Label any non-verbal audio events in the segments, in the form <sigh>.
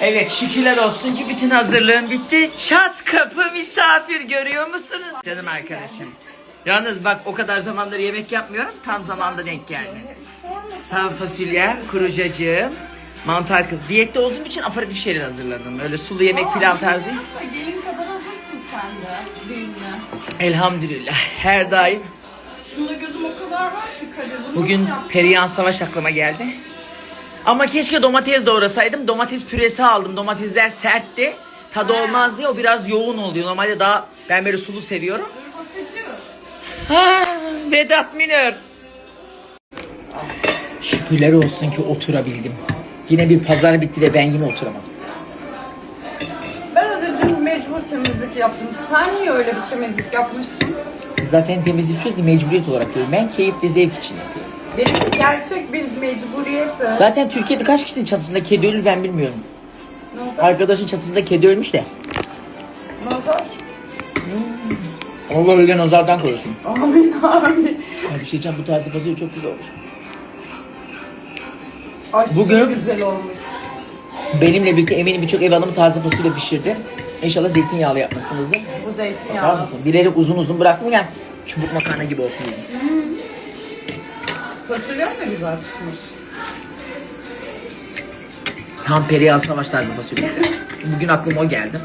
Evet şükürler olsun ki bütün hazırlığım bitti. Çat kapı misafir görüyor musunuz? Canım arkadaşım. Yalnız bak o kadar zamandır yemek yapmıyorum. Tam zamanda denk geldi. Sağ fasulye, kuru cacığım, mantar kıl. Diyette olduğum için aparatif şeyler hazırladım. Öyle sulu yemek pilav tarzı değil. Gelin kadar hazırsın sen de düğününe. Elhamdülillah her daim. Şunda gözüm o kadar var ki Kadir. Bunu Bugün nasıl yaptın? Perihan Savaş aklıma geldi. Ama keşke domates doğrasaydım. Domates püresi aldım. Domatesler sertti. Tadı olmaz diye o biraz yoğun oluyor. Normalde daha ben böyle sulu seviyorum. Dur bakacağız. Ha, Vedat Minör. Şükürler olsun ki oturabildim. Yine bir pazar bitti ve ben yine oturamadım. Ben de dün mecbur temizlik yaptım. Sen niye öyle bir temizlik yapmışsın? Siz zaten temizliği sürekli mecburiyet olarak görüyorum. Ben keyif ve zevk için yapıyorum. Benim gerçek bir mecburiyetti. Zaten Türkiye'de kaç kişinin çatısında kedi ölür ben bilmiyorum. Nazar. Arkadaşın çatısında kedi ölmüş de. Nazar. Allah öyle nazardan korusun. Amin amin. Ya bir şey diyeceğim bu tarzı fasulye çok güzel olmuş. Aşırı Bugün- güzel olmuş. Benimle birlikte eminim birçok ev hanımı taze fasulye pişirdi. İnşallah zeytinyağlı yapmışsınızdır. Bu Bakar zeytinyağlı. mısın? Bilerek uzun uzun bıraktım yani çubuk makarna gibi olsun dedim. Fasulyem de güzel çıkmış. Tam Perihan Savaş tarzı fasulyesi. <laughs> Bugün aklıma o geldi.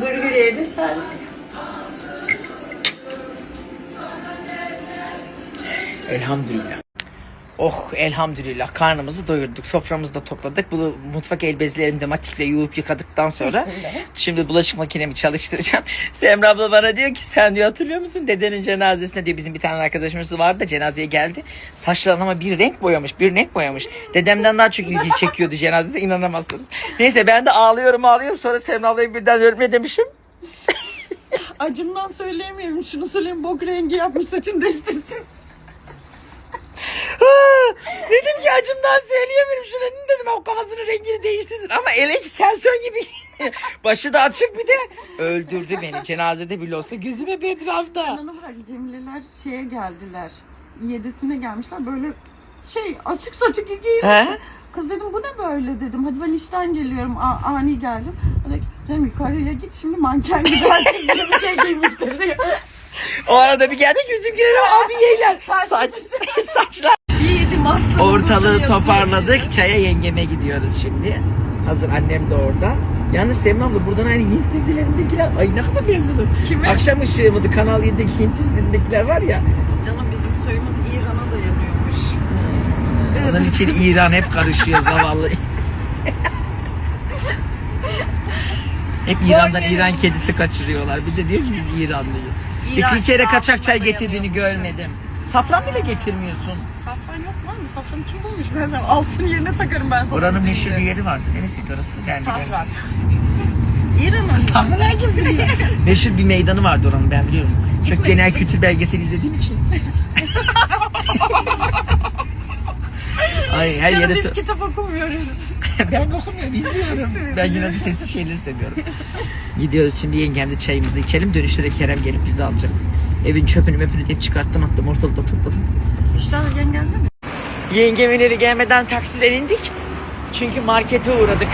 Gırgır yedi sen. Elhamdülillah. Oh elhamdülillah karnımızı doyurduk. Soframızı da topladık. Bu mutfak el bezlerimi de matikle yuvup yıkadıktan sonra şimdi bulaşık makinemi çalıştıracağım. <laughs> Semra abla bana diyor ki sen diyor hatırlıyor musun dedenin cenazesinde diyor bizim bir tane arkadaşımız vardı da cenazeye geldi. Saçlarını ama bir renk boyamış bir renk boyamış. Dedemden daha çok ilgi çekiyordu cenazede inanamazsınız. Neyse ben de ağlıyorum ağlıyorum sonra Semra ablayı birden örme demişim. Acımdan söyleyemiyorum. Şunu söyleyeyim bok rengi yapmış saçını değiştirsin. Dedim ki acımdan söyleyemiyorum şunu dedim o kafasının rengini değiştirsin ama elek sensör gibi <laughs> başı da açık bir de öldürdü beni cenazede bile olsa gözüme hep etrafta. Bana bırak Cemileler şeye geldiler. Yedisine gelmişler böyle şey açık saçık He? giymişler. Kız dedim bu ne böyle dedim. Hadi ben işten geliyorum a- ani geldim. Dedi canım yukarıya git şimdi manken gibi herkes yine bir şey giymiştir diyor. <laughs> O arada bir geldi ki bizimkiler <laughs> abi yeyler saç, saçlar. Aslanım. Ortalığı toparladık çaya yengeme gidiyoruz şimdi. Hazır annem de orada. Yalnız Semra abla buradan aynı Hint dizilerindekiler ay ne kadar benziyor. Kime? Akşam ışığı mıydı Kanal 7'deki Hint dizilerindekiler var ya. Canım bizim soyumuz İran'a dayanıyormuş. Onun için İran hep karışıyor zavallı. <laughs> hep İran'dan İran kedisi kaçırıyorlar. Bir de diyor ki biz İranlıyız. İran İki kere kaçak çay getirdiğini görmedim. Safran bile getirmiyorsun. Safran yok var mı? Safranı kim bulmuş? Ben sen altın yerine takarım ben sana. Oranın meşhur bir yeri vardı. Neresiydi orası? Biliyorum. Tahran. <laughs> İran'ın. Tahran herkes biliyor. <laughs> meşhur bir meydanı vardı oranın ben biliyorum. Çok genel kültür belgeseli izlediğim için. <laughs> Ay her Canım yere... biz kitap okumuyoruz. ben okumuyorum, izliyorum. Ben yine bir sesli şeyleri seviyorum. Gidiyoruz şimdi yengemle çayımızı içelim. Dönüşte de Kerem gelip bizi alacak. Evin çöpünü möpünü de hep çıkarttım attım ortalıkta topladım. İşte yengen geldi mi? Yengemin evi gelmeden taksiden indik. Çünkü markete uğradık.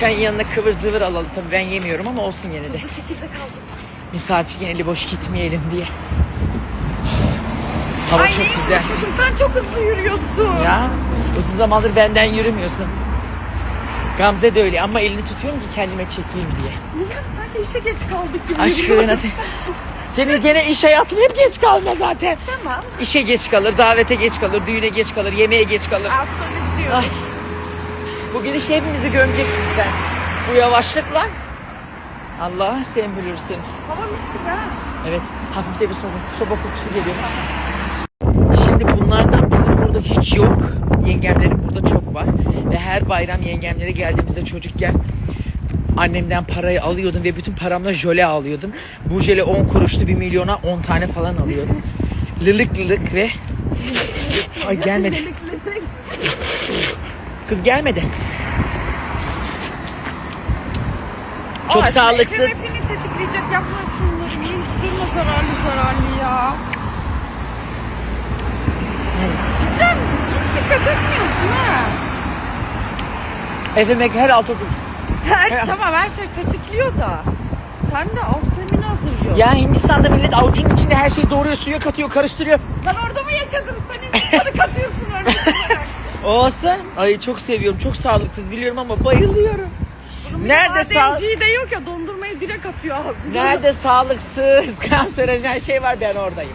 Çayın yanına kıvır zıvır alalım. Tabii ben yemiyorum ama olsun yine de. Tuzlu çekirdek aldım. Misafir eli boş gitmeyelim diye. Hava çok güzel. Şimdi sen çok hızlı yürüyorsun. Ya uzun zamandır benden yürümüyorsun. Gamze de öyle ama elini tutuyorum ki kendime çekeyim diye. Niye? Sanki işe geç kaldık gibi. Aşkına. <laughs> Senin gene iş hayatın hep geç kalma zaten. Tamam. İşe geç kalır, davete geç kalır, düğüne geç kalır, yemeğe geç kalır. Az sonra. Bugün işte hepimizi gömeceksin sen. Bu yavaşlıkla. Allah sen bilirsin. Hava mis gibi ha. Evet, hafif de bir soba, soba kokusu geliyor. Şimdi bunlardan bizim burada hiç yok. Yengemlerin burada çok var. Ve her bayram yengemlere geldiğimizde çocukken annemden parayı alıyordum ve bütün paramla jöle alıyordum. Bu jöle 10 kuruştu 1 milyona 10 tane falan alıyordum. Lılık lılık ve... Ay gelmedi. Kız gelmedi. Çok Ay, sağlıksız. Hepini tetikleyecek yapma şunları. Yürütürme zararlı zararlı ya. Cidden hiç dikkat etmiyorsun ha. Efemek her altı Her, tamam her şey tetikliyor da. Sen de alt zemin hazırlıyorsun. Ya Hindistan'da millet avucunun içinde her şeyi doğruyor, suya katıyor, karıştırıyor. Lan orada mı yaşadın sen? Sarı katıyorsun öyle. <laughs> Olsun. Ay çok seviyorum. Çok sağlıksız biliyorum ama bayılıyorum. Nerede sağ Madenciyi de yok ya dondurmayı direkt atıyor ağzına. Nerede sağlıksız, <laughs> kanserojen şey var ben oradayım.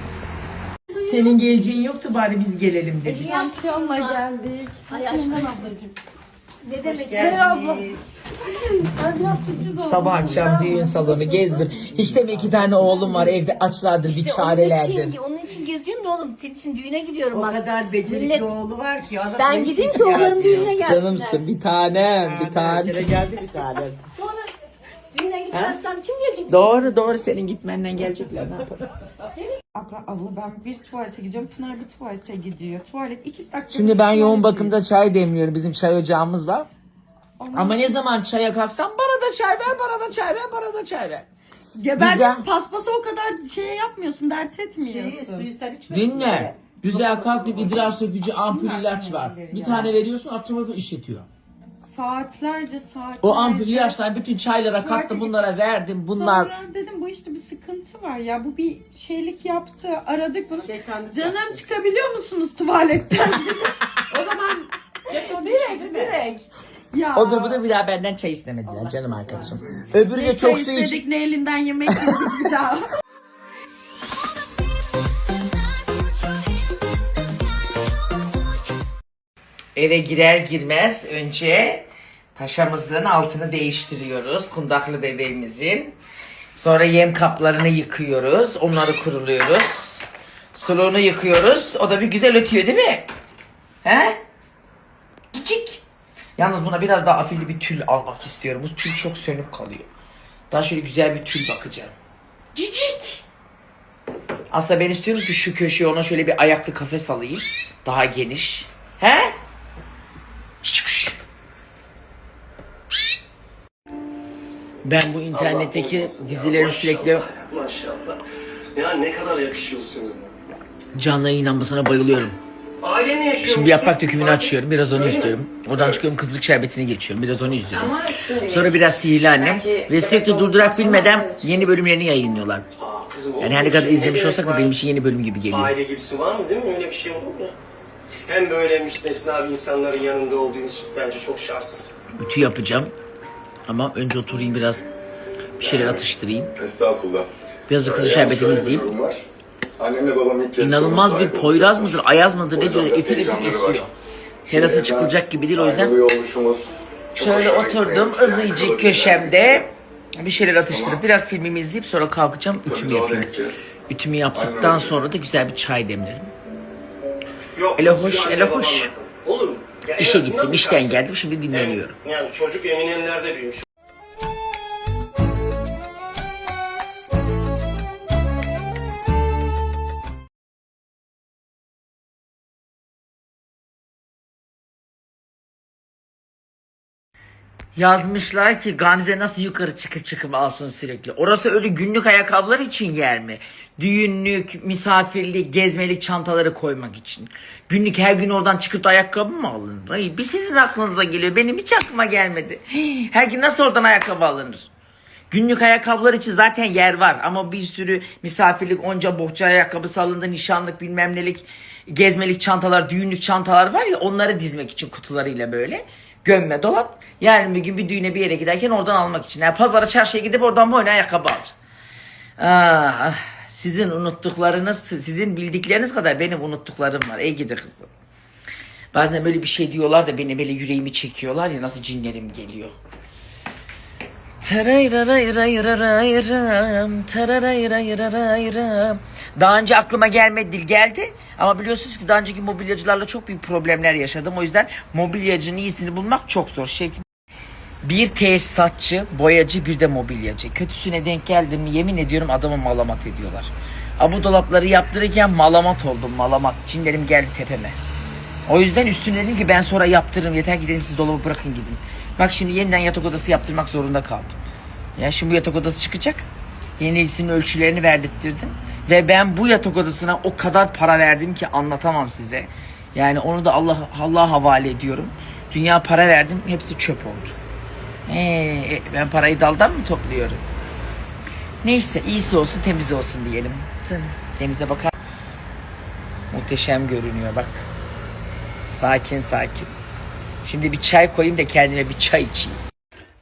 Senin geleceğin yoktu bari biz gelelim dedik. Şampiyonla geldik. Ay aşkım. Ne demek? abla. Ben biraz sürpriz oldum. Sabah akşam düğün salonu gezdir. Hiç de mi iki tane oğlum var evde açlardır, bir İşte onun çarelerdir. için, onun için geziyorum ya oğlum. Senin için düğüne gidiyorum O bak. kadar becerikli Millet- oğlu var ki. anasına Ben gideyim ki ihtiyacı oğullarım yok. düğüne gelsinler. Canımsın bir tanem, bir Bir tanem. kere geldi bir tane. Sonra düğüne gitmezsem kim gelecek? Doğru doğru senin gitmenden gelecekler ne yapalım. Abla, abla ben bir tuvalete gidiyorum. Pınar bir tuvalete gidiyor. Tuvalet iki dakika. Şimdi ben yoğun bakımda çay demliyorum. Bizim çay ocağımız var. Ama ne zaman çaya kalksam bana da çay ver, bana da çay ver, bana da çay ver. Ben Güzel. paspası o kadar şey yapmıyorsun, dert etmiyorsun. Şeyi, suyu sen içmedin Dinle. Güzel kalktık idrar sökücü ampul ilaç var. Bir tane veriyorsun atmadı işletiyor. Saatlerce saatlerce. O ampul ilaçtan bütün çaylara kattım bunlara verdim. Bunlar Sonra dedim bu işte bir sıkıntı var ya. Bu bir şeylik yaptı. Aradık bunu. Şeytanlık Canım yaptı. çıkabiliyor musunuz tuvaletten? <laughs> O zaman direkt direkt. Ya. odur bu da bir daha benden çay istemediler canım arkadaşım. Öbürü de çok su iç. istedik ne elinden yemek yedik bir daha. <laughs> Eve girer girmez önce paşamızın altını değiştiriyoruz. Kundaklı bebeğimizin. Sonra yem kaplarını yıkıyoruz. Onları kuruluyoruz. Suluğunu yıkıyoruz. O da bir güzel ötüyor değil mi? He? Cicik. Yalnız buna biraz daha afilli bir tül almak istiyorum. Bu tül çok sönük kalıyor. Daha şöyle güzel bir tül bakacağım. Cicik. Aslında ben istiyorum ki şu köşeye ona şöyle bir ayaklı kafes alayım. Daha geniş. He? Ben bu internetteki dizileri sürekli Maşallah. Ya ne kadar yakışıyorsunuz. canlı yayın inanmasına bayılıyorum. Aileni yaşıyorsun. Şimdi yaprak dökümünü açıyorum. Biraz onu izliyorum. Oradan çıkıyorum kızlık şerbetini geçiyorum. Biraz onu izliyorum. Sonra biraz sihirli annem. Ve sürekli durdurak bilmeden yeni bölümlerini yayınlıyorlar. Aa, kızım, Yani her ne kadar Şimdi izlemiş olsak da benim için yeni bölüm gibi geliyor. Aile gibisi var mı değil mi? Öyle bir şey olur mu? Hem böyle müstesna bir insanların yanında olduğun için bence çok şanslısın. Ütü yapacağım. Ama önce oturayım biraz bir şeyler atıştırayım. Estağfurullah. Birazcık kızı Yalnız şerbetini şöyle bir izleyeyim. durum var. Annemle babam ilk kez İnanılmaz bir poyraz mıdır, ayaz mıdır O ne diyor? yüzden Efil efil heyecanları esiyor. Terası çıkılacak gibi değil o yüzden. ayrılıyor oluşumuz çok Şöyle oturdum kalabilir. köşemde bir şeyler atıştırıp biraz filmimi izleyip sonra kalkacağım Tabii ütümü doğru yapayım. ilk kez. Ütümü yaptıktan Aynen. sonra da güzel bir çay demlerim. Yok, Ele hoş, ele hoş. Olur mu? Ya İşe gittim, işten geldim şimdi dinleniyorum. Yani, yani çocuk eminönlerde büyümüş. Yazmışlar ki Gamze nasıl yukarı çıkıp çıkıp alsın sürekli. Orası öyle günlük ayakkabılar için yer mi? Düğünlük, misafirlik, gezmelik çantaları koymak için. Günlük her gün oradan çıkıp da ayakkabı mı alınır? Ay, bir sizin aklınıza geliyor. Benim hiç aklıma gelmedi. <gasps> Her gün nasıl oradan ayakkabı alınır? Günlük ayakkabılar için zaten yer var ama bir sürü misafirlik, onca bohça ayakkabısı alındı, nişanlık bilmem nelik, gezmelik çantalar, düğünlük çantalar var ya onları dizmek için kutularıyla böyle. Gömme dolap. Yarın bir gün bir düğüne bir yere giderken oradan almak için. Yani pazara çarşıya gidip oradan boyuna ayakkabı alacağım. Ah, sizin unuttuklarınız, sizin bildikleriniz kadar benim unuttuklarım var. Ey gidi kızım. Bazen böyle bir şey diyorlar da beni böyle yüreğimi çekiyorlar ya nasıl cinlerim geliyor. Daha önce aklıma gelmedi değil geldi. Ama biliyorsunuz ki daha önceki mobilyacılarla çok büyük problemler yaşadım. O yüzden mobilyacının iyisini bulmak çok zor. Şey, bir tesisatçı, boyacı, bir de mobilyacı. Kötüsüne denk geldim mi yemin ediyorum adamı malamat ediyorlar. A bu dolapları yaptırırken malamat oldum malamat. Cinlerim geldi tepeme. O yüzden üstüne dedim ki ben sonra yaptırırım. Yeter ki dedim siz dolabı bırakın gidin. Bak şimdi yeniden yatak odası yaptırmak zorunda kaldım. Ya şimdi bu yatak odası çıkacak. Yenisinin ölçülerini verdirttirdim. Ve ben bu yatak odasına o kadar para verdim ki anlatamam size. Yani onu da Allah Allah havale ediyorum. Dünya para verdim hepsi çöp oldu. Ee, ben parayı daldan mı topluyorum? Neyse iyisi olsun temiz olsun diyelim. Tın, Denize bakar. Muhteşem görünüyor bak. Sakin sakin. Şimdi bir çay koyayım da kendime bir çay içeyim.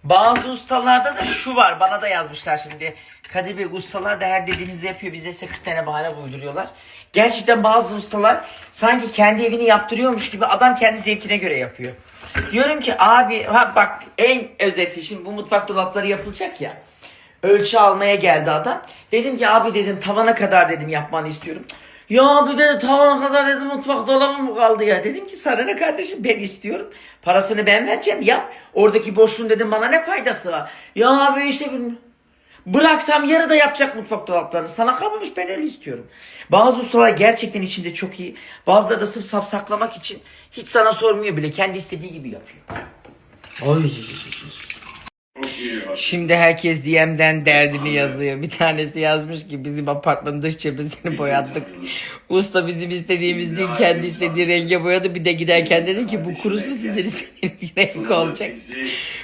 Bazı ustalarda da şu var. Bana da yazmışlar şimdi. Kadir Bey ustalar da her dediğinizi yapıyor. Bize ise 40 tane bahane uyduruyorlar. Gerçekten bazı ustalar sanki kendi evini yaptırıyormuş gibi adam kendi zevkine göre yapıyor. Diyorum ki abi ha bak en özeti şimdi bu mutfak dolapları yapılacak ya. Ölçü almaya geldi adam. Dedim ki abi dedim tavana kadar dedim yapmanı istiyorum. Ya abi dedi tavana kadar dedim mutfak dolabı mı kaldı ya. Dedim ki sana ne kardeşim ben istiyorum. Parasını ben vereceğim yap. Oradaki boşluğun dedim bana ne faydası var. Ya abi işte bir... Bıraksam yarıda yapacak mutfak dolaplarını. Sana kalmamış ben öyle istiyorum. Bazı ustalar gerçekten içinde çok iyi. Bazıları da sırf saf saklamak için hiç sana sormuyor bile. Kendi istediği gibi yapıyor. Oy. Şimdi herkes DM'den derdini yazıyor. Bir tanesi yazmış ki bizim apartmanın dış cephesini boyattık. Usta bizim istediğimiz değil kendi istediği renge boyadı. Bir de giderken dedi ki bu kurusu sizin istediğiniz <laughs> renk olacak.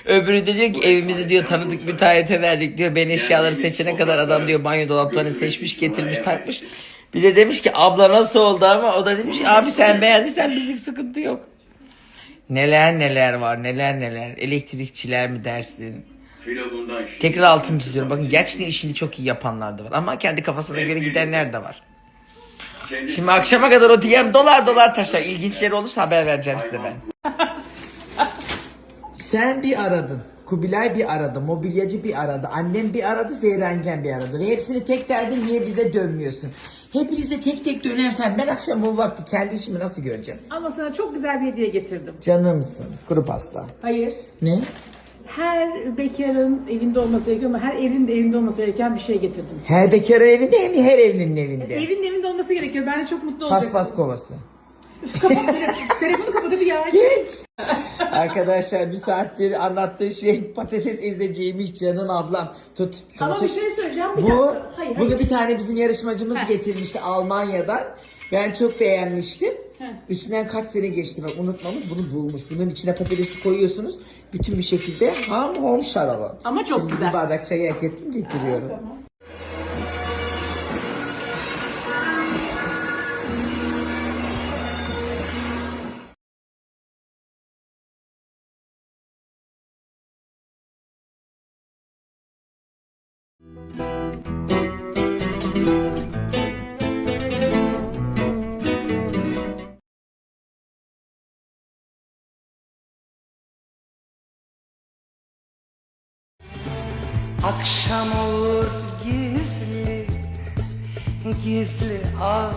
Öbürü de diyor ki evimizi diyor tanıdık müteahhite verdik diyor. Ben eşyaları seçene kadar adam diyor banyo dolaplarını seçmiş getirmiş takmış. Bir de demiş ki abla nasıl oldu ama o da demiş abi sen beğendiysen bizlik sıkıntı yok. Neler neler var neler neler elektrikçiler mi dersin? Tekrar altını çiziyorum. Bakın gerçekten işini çok iyi yapanlar da var. Ama kendi kafasına göre gidenler de var. Şimdi akşama kadar o DM dolar dolar taşlar. İlginçleri olursa haber vereceğim size ben. Sen bir aradın. Kubilay bir aradı. Mobilyacı bir aradı. Annem bir aradı. Zehrengen bir aradı. Ve hepsini tek derdin niye bize dönmüyorsun? Hepinize tek tek dönersen ben akşam bu vakti kendi işimi nasıl göreceğim? Ama sana çok güzel bir hediye getirdim. Canımsın. Kuru pasta. Hayır. Ne? Her bekarın evinde olması gerekiyor ama her evlinin de evinde olması gereken bir şey getirdim. sana. Her bekarın evinde mi? Her evlinin evinde. Evinin evinde olması gerekiyor. Ben de çok mutlu olacaksın. Paspas kovası. Kapat, telefonu, telefonu kapat hadi ya. Geç. Arkadaşlar bir saattir anlattığı şey patates ezeceğiymiş canım ablam. Tut. şunu Ama bir tut. şey söyleyeceğim. Bir Bu, dakika. Hayır, bunu hayır. bir tane bizim yarışmacımız getirmişti Almanya'dan. Ben çok beğenmiştim. Üstünden kaç sene geçti bak unutmamış bunu bulmuş. Bunun içine patatesi koyuyorsunuz. Bütün bir şekilde ham hom şarabı. Ama çok Şimdi güzel. bir bardak çayı hak ettim getiriyorum. Tamam. Akşam olur gizli gizli ağ